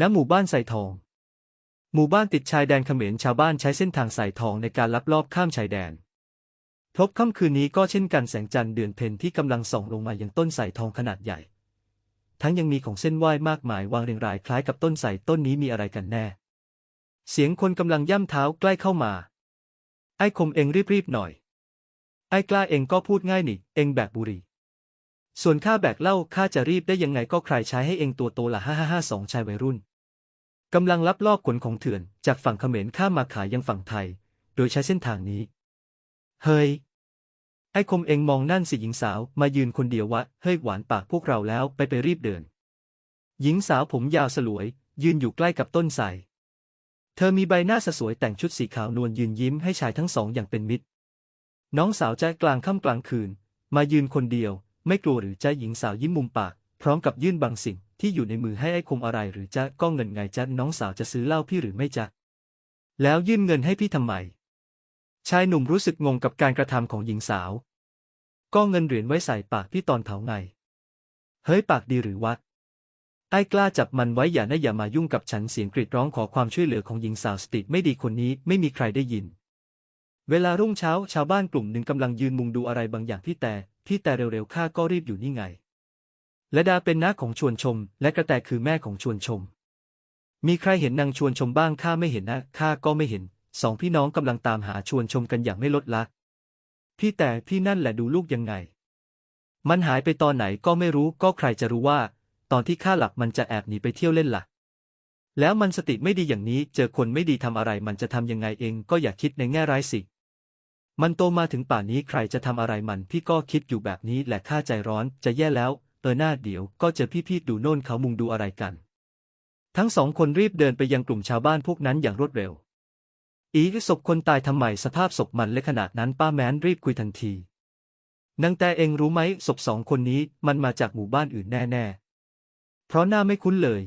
ณหมู่บ้านใส่ทอง หมู่บ้านติดชายแดนเขมรชาวบ้านใช้เส้นทางใส่ทองในการลักลอบข้ามชายแดน พบค่ำคืนนี้ก็เช่นกันแสงจันทร์เดือนเพ็ญที่กำลังส่องลงมายังต้นใส่ทองขนาดใหญ่ ทั้งยังมีของเส้นไหว้มากมายวางเรียงรายคล้ายกับต้นใส่ต้นนี้มีอะไรกันแน่ เสียงคนกำลังย่ำเท้าใกล้เข้ามา ไอ้คมเองรีบๆหน่อย ไอ้กล้าเองก็พูดง่ายนี่ เองแบกบุหรี่ ส่วนข้าแบกเหล้าข้าจะรีบได้ยังไงก็ใครใช้ให้เองตัวโตละห้าห้าห้าสองชายวัยรุ่นกำลังลับลอบขนของเถื่อนจากฝั่งเขมรข้ามมาขายยังฝั่งไทย โดยใช้เส้นทางนี้ เฮ้ย ไอ้คมเองมองนั่นสิหญิงสาวมายืนคนเดียววะ เฮ้ยหวานปากพวกเราแล้วไปไปรีบเดิน หญิงสาวผมยาวสลวย ยืนอยู่ใกล้กับต้นไทรเธอมีใบหน้าสสวยแต่งชุดสีขาวนวลยืนยิ้มให้ชายทั้งสองอย่างเป็นมิตร น้องสาวใจกลางค่ำกลางคืน มายืนคนเดียว ไม่กลัวหรือใจหญิงสาวยิ้มมุมปาก พร้อมกับยื่นบางสิ่งที่อยู่ในมือให้ไอ้คมอะไรหรือจะก็เงินไงจ๊ะน้องสาวจะซื้อเหล้าพี่หรือไม่จ๊ะแล้วยื่นเงินให้พี่ทำไม ชายหนุ่มรู้สึกงงกับการกระทำของหญิงสาว ก็เงินเหรียญไว้ใส่ปากพี่ตอนเผาไง เฮ้ยปากดีหรือวะไอ้กล้าจับมันไว้อย่านะอย่ามายุ่งกับฉันเสียงกรีดร้องขอความช่วยเหลือของหญิงสาวสติไม่ดีคนนี้ไม่มีใครได้ยิน เวลารุ่งเช้าชาวบ้านกลุ่มหนึ่งกำลังยืนมุงดูอะไรบางอย่างพี่แต่ พี่แต่เร็วๆข้าก็รีบอยู่นี่ไง และดาเป็นน้าของชวนชม และกระแตคือแม่ของชวนชม มีใครเห็นนางชวนชมบ้างข้าไม่เห็นนะข้าก็ไม่เห็น สองพี่น้องกำลังตามหาชวนชมกันอย่างไม่ลดละ พี่แต่พี่นั่นแหละดูลูกยังไง มันหายไปตอนไหนก็ไม่รู้ก็ใครจะรู้ว่า ตอนที่ข้าหลับมันจะแอบหนีไปเที่ยวเล่นละ่ะ แล้วมันสติไม่ดีอย่างนี้เจอคนไม่ดีทำอะไรมันจะทำยังไงเองก็อย่าคิดในแง่ร้ายสิ มันโตมาถึงป่านนี้ใครจะทำอะไรมันพี่ก็คิดอยู่แบบนี้แหละข้าใจร้อนจะแย่แล้ว เออหน้าเดี๋ยวก็เจอพี่ๆดูโน่นเขามุงดูอะไรกัน ทั้งสองคนรีบเดินไปยังกลุ่มชาวบ้านพวกนั้นอย่างรวดเร็ว อีศพคนตายทำไมสภาพศพมันเล็กขนาดนั้นป้าแมนรีบคุยทันทีนางแต่เองรู้ไหมศพสองคนนี้มันมาจากหมู่บ้านอื่นแน่ๆ เพราะหน้าไม่คุ้นเลย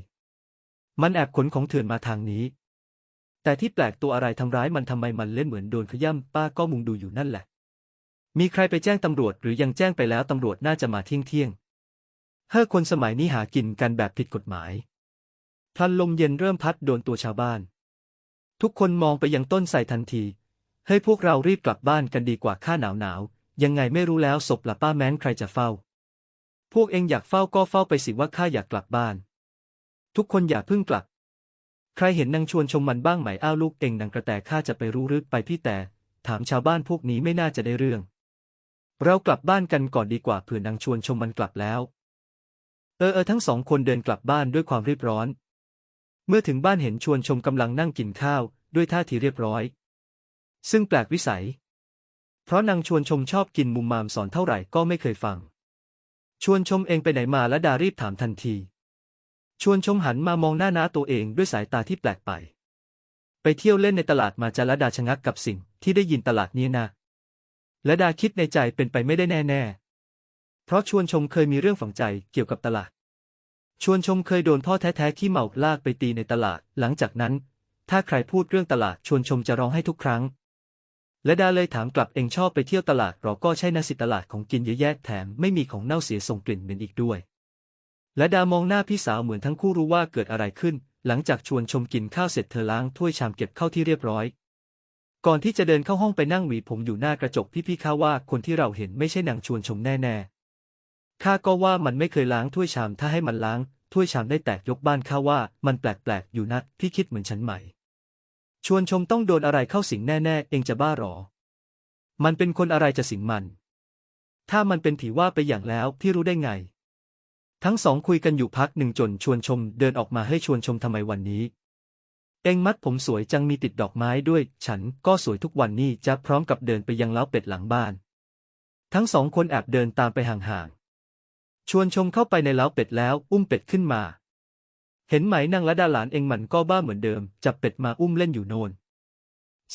มันแอบขนของเถื่อนมาทางนี้ แต่ที่แปลกตัวอะไรทำร้ายมันทำไมมันเล่นเหมือนโดนขย่ำป้าก็มุงดูอยู่นั่นแหละ มีใครไปแจ้งตำรวจหรือยังแจ้งไปแล้วตำรวจน่าจะมาเที่ยงเที่ยงเฮ้อคนสมัยนี้หากินกันแบบผิดกฎหมาย พลันลมเย็นเริ่มพัดโดนตัวชาวบ้าน ทุกคนมองไปยังต้นไทรทันที เฮ้ยพวกเรารีบกลับบ้านกันดีกว่าข้าหนาวหนาวยังไงไม่รู้แล้วศพละป้าแม้นใครจะเฝ้า พวกเองอยากเฝ้าก็เฝ้าไปสิว่าข้าอยากกลับบ้าน ทุกคนอย่าเพิ่งกลับ ใครเห็นนางชวนชมมันบ้างไหมอ้าวลูกเองนางกระแตข้าจะไปรู้รึกไปพี่แต่ ถามชาวบ้านพวกนี้ไม่น่าจะได้เรื่อง เรากลับบ้านกันก่อนดีกว่าเผื่อนางชวนชมมันกลับแล้ว เออเออทั้งสองคนเดินกลับบ้านด้วยความรีบร้อน เมื่อถึงบ้านเห็นชวนชมกำลังนั่งกินข้าว ด้วยท่าทีเรียบร้อย ซึ่งแปลกวิสัย เพราะนางชวนชมชอบกินมุมมามสอนเท่าไหร่ก็ไม่เคยฟัง ชวนชมเองไปไหนมาและดารีบถามทันที ชวนชมหันมามองหน้าน้าตัวเองด้วยสายตาที่แปลกไป ไปเที่ยวเล่นในตลาดมาจะละดาชะงักกับสิ่งที่ได้ยินตลาดนี้นะและดาคิดในใจเป็นไปไม่ได้แน่ ๆ เพราะชวนชมเคยมีเรื่องฝังใจเกี่ยวกับตลาด ชวนชมเคยโดนพ่อแท้ๆขี้เมาลากไปตีในตลาด หลังจากนั้น ถ้าใครพูดเรื่องตลาดชวนชมจะร้องให้ทุกครั้ง และดาเลยถามกลับเองชอบไปเที่ยวตลาดหรอก็ใช่นะสิตลาดของกินเยอะแยะแถมไม่มีของเน่าเสียส่งกลิ่นเหม็นอีกด้วย และดามองหน้าพี่สาวเหมือนทั้งคู่รู้ว่าเกิดอะไรขึ้น หลังจากชวนชมกินข้าวเสร็จเธอล้างถ้วยชามเก็บเข้าที่เรียบร้อย ก่อนที่จะเดินเข้าห้องไปนั่งหวีผมอยู่หน้ากระจกพี่ๆข้าว่าคนที่เราเห็นไม่ใช่นางชวนชมแน่ๆข้าก็ว่ามันไม่เคยล้างถ้วยชามถ้าให้มันล้างถ้วยชามได้แตกยกบ้านข้าว่ามันแปลกๆอยู่นะพี่คิดเหมือนฉันไหม ชวนชมต้องโดนอะไรเข้าสิงแน่ๆ เองจะบ้าหรอ มันเป็นคนอะไรจะสิงมัน ถ้ามันเป็นผีว่าไปอย่างแล้วพี่รู้ได้ไง ทั้งสองคุยกันอยู่พักหนึ่งจนชวนชมเดินออกมาให้ชวนชมทำไมวันนี้ เองมัดผมสวยจังมีติดดอกไม้ด้วย ฉันก็สวยทุกวันนี่จะพร้อมกับเดินไปยังเล้าเป็ดหลังบ้าน ทั้งสองคนแอบเดินตามไปห่างๆ ชวนชมเข้าไปในเล้าเป็ดแล้ว อุ้มเป็ดขึ้นมา เห็นไหมนางละดาหลานเองมันก็บ้าเหมือนเดิม จับเป็ดมาอุ้มเล่นอยู่โนน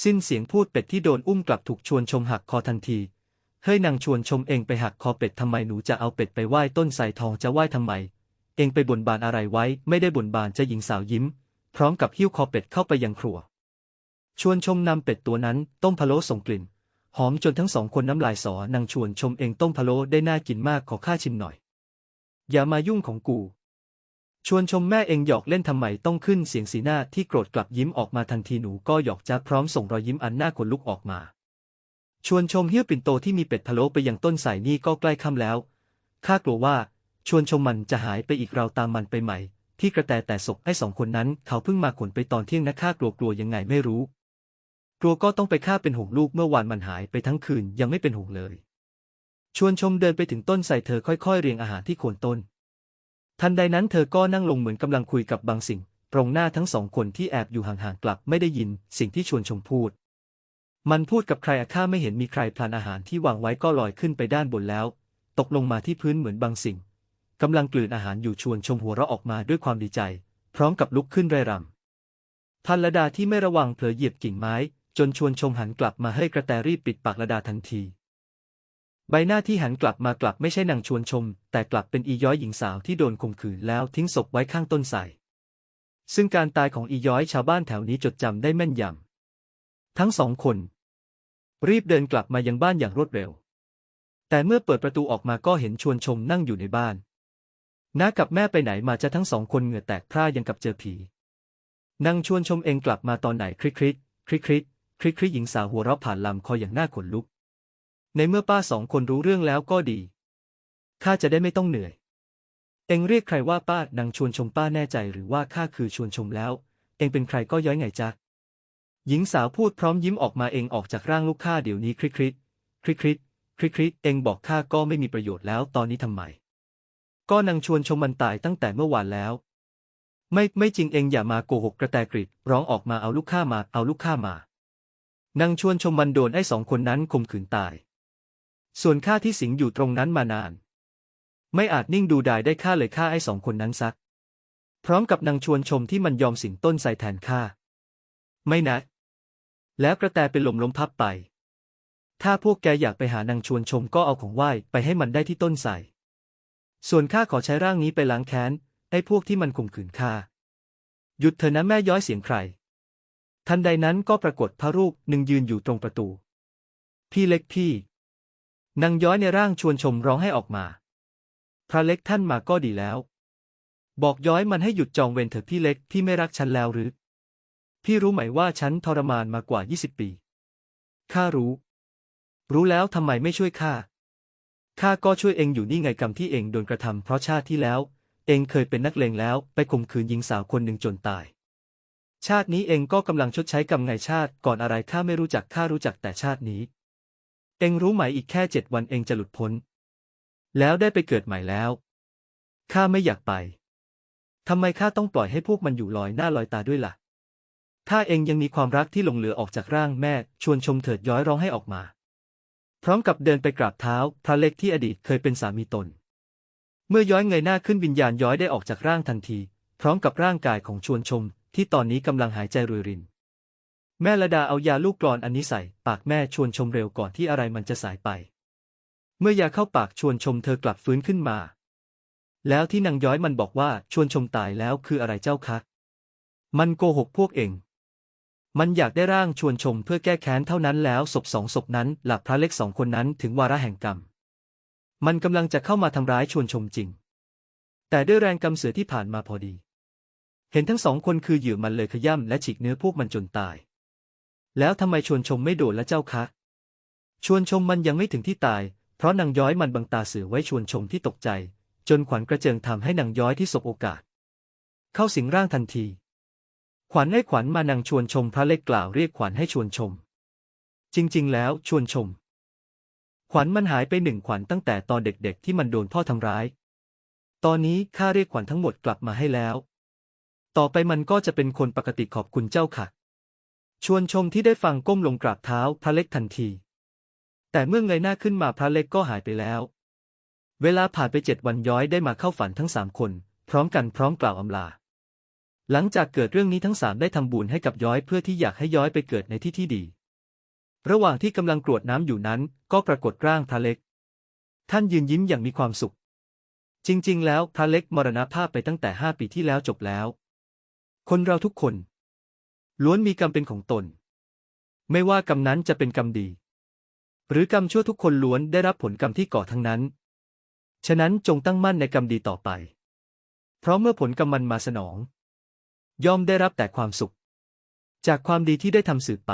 สิ้นเสียงพูดเป็ดที่โดนอุ้มกลับถูกชวนชมหักคอทันที เฮ้ยนางชวนชมเองไปหักคอเป็ดทำไมหนูจะเอาเป็ดไปไหว้ต้นไทรทองจะไหว้ทำไม เองไปบนบานอะไรไว้ ไม่ได้บนบานจะหญิงสาวยิ้ม พร้อมกับหิ้วคอเป็ดเข้าไปยังครัว ชวนชมนำเป็ดตัวนั้นต้มพะโล้ส่งกลิ่น หอมจนทั้งสองคนน้ำลายสอนางชวนชมเองต้มพะโล้ได้น่ากินมากขอข้าชิมหน่อย อย่ามายุ่งของกู ชวนชมแม่เองหยอกเล่นทำไมต้องขึ้นเสียงสีหน้าที่โกรธกลับยิ้มออกมาทันทีหนูก็หยอกจ้าพร้อมส่งรอยยิ้มอันน่าขนลุกออกมา ชวนชมเฮี้ยวปิ่นโตที่มีเป็ดพะโล้ไปยังต้นไทรนี่ก็ใกล้ค่ำแล้ว ข้ากลัวว่า ชวนชมมันจะหายไปอีกเราตามมันไปใหม่ ที่กระแตแต่ศพไอ้สองคนนั้น เขาเพิ่งมาขนไปตอนเที่ยงนะข้ากลัวกลัวยังไงไม่รู้ กลัวก็ต้องไปฆ่าเป็นห่วงลูกเมื่อวานมันหายไปทั้งคืนยังไม่เป็นห่วงเลย ชวนชมเดินไปถึงต้นไทรเธอค่อยๆ เรียงอาหารที่โคนต้น ทันใดนั้นเธอก็นั่งลงเหมือนกำลังคุยกับบางสิ่งตรงหน้าทั้งสองคนที่แอบอยู่ห่างๆกลับไม่ได้ยินสิ่งที่ชวนชมพูด มันพูดกับใครอะข้าไม่เห็นมีใครพลันอาหารที่วางไว้ก็ลอยขึ้นไปด้านบนแล้ว ตกลงมาที่พื้นเหมือนบางสิ่งกำลังกลืนอาหารอยู่ชวนชมหัวเราะออกมาด้วยความดีใจ พร้อมกับลุกขึ้นไร่รำพันละดาที่ไม่ระวังเผลอเหยียบกิ่งไม้ จนชวนชมหันกลับมาให้กระแตรีบปิดปากละดาทันที ใบหน้าที่หันกลับมากลับไม่ใช่นางชวนชม แต่กลับเป็นอีย้อยหญิงสาวที่โดนข่มขืนแล้วทิ้งศพไว้ข้างต้นไทรซึ่งการตายของอีย้อยชาวบ้านแถวนี้จดจำได้แม่นยำทั้งสองคน รีบเดินกลับมายังบ้านอย่างรวดเร็ว แต่เมื่อเปิดประตูออกมาก็เห็นชวนชมนั่งอยู่ในบ้านน้ากับแม่ไปไหนมาจะทั้งสองคนเหงื่อแตกพร่ายังกับเจอผีนางชวนชมเองกลับมาตอนไหนคลิกคลิกคลิกคลิกคลิกคลิกหญิงสาวหัวเราะผ่านลำคออย่างน่าขนลุก ในเมื่อป้าสองคนรู้เรื่องแล้วก็ดีข้าจะได้ไม่ต้องเหนื่อย เองเรียกใครว่าป้านางชวนชมป้าแน่ใจหรือว่าข้าคือชวนชมแล้ว เองเป็นใครก็ย้อยไงจ๊ะ หญิงสาวพูดพร้อมยิ้มออกมาเองออกจากร่างลูกข้าเดี๋ยวนี้คลิคลิคลิคลิคลิคลิเองบอกข้าก็ไม่มีประโยชน์แล้วตอนนี้ทำไม ก็นางชวนชมมันตายตั้งแต่เมื่อวานแล้ว ไม่ไม่จริงเองอย่ามาโกหกกระแตกริดร้องออกมาเอาลูกข้ามาเอาลูกข้ามานางชวนชมมันโดนไอ้สองคนนั้นข่มขืนตาย ส่วนข้าที่สิงอยู่ตรงนั้นมานาน ไม่อาจนิ่งดูดายได้ข้าเลยฆ่าไอ้สองคนนั้นซัก พร้อมกับนางชวนชมที่มันยอมสิงต้นใส่แทนข้าไม่นะ แล้วกระแตเป็นลมล้มพับไป ถ้าพวกแกอยากไปหานางชวนชมก็เอาของไหว้ไปให้มันได้ที่ต้นใส่ส่วนข้าขอใช้ร่างนี้ไปล้างแค้นไอ้พวกที่มันข่มขืนข้า หยุดเถอะนะแม่ย้อยเสียงใคร ทันใดนั้นก็ปรากฏพระรูปหนึ่งยืนอยู่ตรงประตู พี่เล็กพี่ นางย้อยในร่างชวนชมร้องให้ออกมา พระเล็กท่านมาก็ดีแล้ว บอกย้อยมันให้หยุดจองเวรเถอะพี่เล็กพี่ไม่รักฉันแล้วหรือ พี่รู้ไหมว่าฉันทรมานมากว่า 20 ปี ข้ารู้ รู้แล้วทำไมไม่ช่วยข้า ข้าก็ช่วยเองอยู่นี่ไงกรรมที่เองโดนกระทำเพราะชาติที่แล้ว เองเคยเป็นนักเลงแล้วไปข่มขืนหญิงสาวคนหนึ่งจนตาย ชาตินี้เองก็กำลังชดใช้กรรมไงชาติก่อนอะไรข้าไม่รู้จักข้ารู้จักแต่ชาตินี้ เองรู้ไหมอีกแค่เจ็ดวันเองจะหลุดพ้น แล้วได้ไปเกิดใหม่แล้วข้าไม่อยากไปทำไมข้าต้องปล่อยให้พวกมันอยู่ลอยหน้าลอยตาด้วยล่ะ ถ้าเองยังมีความรักที่หลงเหลือออกจากร่างแม่ ชวนชมเถิดย้อยร้องให้ออกมา พร้อมกับเดินไปกราบเท้า พระเล็กที่อดีตเคยเป็นสามีตน เมื่อย้อยเงยหน้าขึ้นวิญญาณย้อยได้ออกจากร่างทันที พร้อมกับร่างกายของชวนชม ที่ตอนนี้กำลังหายใจรวยริน แม่ละดาเอายาลูกกรอนอันนี้ใส่ ปากแม่ชวนชมเร็วก่อนที่อะไรมันจะสายไป เมื่อยาเข้าปากชวนชมเธอกลับฟื้นขึ้นมา แล้วที่นางย้อยมันบอกว่าชวนชมตายแล้วคืออะไรเจ้าคะ มันโกหกพวกเอง มันอยากได้ร่างชวนชมเพื่อแก้แค้นเท่านั้นแล้วศพสองศพนั้นหลับพระเล็กสองคนนั้นถึงวาระแห่งกรรม มันกำลังจะเข้ามาทำร้ายชวนชมจริง แต่ด้วยแรงกำเสือที่ผ่านมาพอดี เห็นทั้งสองคนคือเหยื่อมันเลยขย่ำและฉีกเนื้อพวกมันจนตาย แล้วทำไมชวนชมไม่โดนละเจ้าคะ ชวนชมมันยังไม่ถึงที่ตาย เพราะนางย้อยมันบังตาเสือไว้ชวนชมที่ตกใจ จนขวัญกระเจิงทำให้นางย้อยที่สบโอกาส เข้าสิงร่างทันที ขวัญให้ขวัญมานางชวนชมพระเล็กกล่าวเรียกขวัญให้ชวนชม จริง ๆ แล้วชวนชม ขวัญมันหายไปหนึ่งขวัญตั้งแต่ตอนเด็กๆ ที่มันโดนพ่อทำร้าย ตอนนี้ข้าเรียกขวัญทั้งหมดกลับมาให้แล้ว ต่อไปมันก็จะเป็นคนปกติขอบคุณเจ้าค่ะ ชวนชมที่ได้ฟังก้มลงกราบเท้าพระเล็กทันที แต่เมื่อเงยหน้าขึ้นมาพระเล็กก็หายไปแล้ว เวลาผ่านไปเจ็ดวันย้อยได้มาเข้าฝันทั้งสามคน พร้อมกันพร้อมกล่าวอำลา หลังจากเกิดเรื่องนี้ทั้งสามได้ทำบุญให้กับย้อยเพื่อที่อยากให้ย้อยไปเกิดในที่ที่ดี ระหว่างที่กำลังกรวดน้ำอยู่นั้น ก็ปรากฏร่างพระเล็ก ท่านยืนยิ้มอย่างมีความสุข จริง ๆ แล้วพระเล็กมรณภาพไปตั้งแต่ห้าปีที่แล้วจบแล้ว คนเราทุกคน ล้วนมีกรรมเป็นของตน ไม่ว่ากรรมนั้นจะเป็นกรรมดี หรือกรรมชั่วทุกคนล้วนได้รับผลกรรมที่ก่อทั้งนั้น ฉะนั้นจงตั้งมั่นในกรรมดีต่อไป เพราะเมื่อผลกรรมมันมาสนอง ย่อมได้รับแต่ความสุข จากความดีที่ได้ทำสืบไป